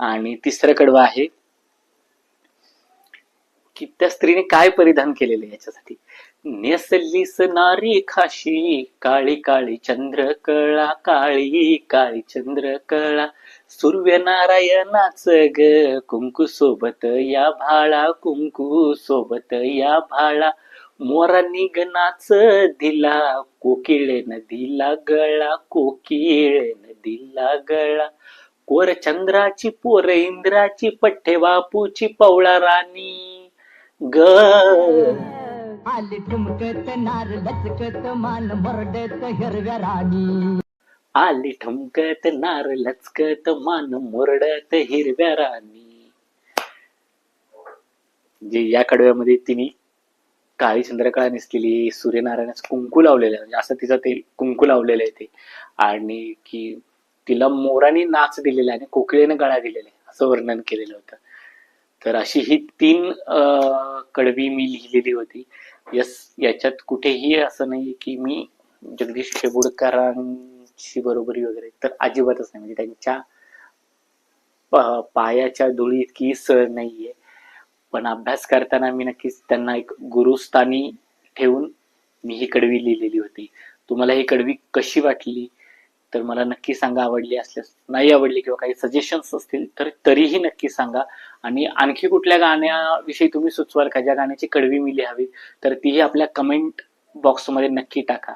आणि तिसरं कडवं आहे की त्या स्त्रीने काय परिधान केलेलं आहे याच्यासाठी? नेसलीस नारी खाशी काळी काळी चंद्र कळा काळी काळी चंद्रकळा सूर्य नारायणाच ग कुंकू सोबत या भाळा कुंकू सोबत या भाळा मोरा निघनाच दिला कोकिळेन दिला गळा कोकिळेन दिला गळा कोर चंद्राची पोर इंद्राची पठ्ठे बापूची पवळा राणी. ग. आली ठुमकत नार लचकत मान मरडत हिरव्या राणी. आली ठमकत नार लचकत मान मोरडत हिरव्या राणी. जे या कडव्यामध्ये तिने काळी चंद्रकळा नेसलेली सूर्यनारायणाचं कुंकू लावलेलं आहे. म्हणजे असं तिचं ते कुंकू लावलेलं आहे ते. आणि की तिला मोराने नाच दिलेला आहे आणि कोकिळेने गळा दिलेला आहे असं वर्णन केलेलं होतं. तर अशी ही तीन कडवी मी लिहिलेली होती. यस याच्यात कुठेही असं नाही की मी जगदीश शेबुडकरांची बरोबरी वगैरे तर अजिबातच नाही. म्हणजे त्यांच्या पायाच्या धुळी इतकी सर नाहीये. पण अभ्यास करताना मी नक्कीच त्यांना एक गुरुस्थानी ठेवून मी ही कडवी लिहिलेली होती. तुम्हाला ही कडवी कशी वाटली? तर मला नक्की सांगा आवडली असल्यास नाही आवडली किंवा काही सजेशन्स असतील तर तरीही नक्की सांगा. आणि आणखी कुठल्या गाण्याविषयी तुम्ही सुचवाल? का ज्या गाण्याची कडवी मी लिहावी तर तीही आपल्या कमेंट बॉक्समध्ये नक्की टाका.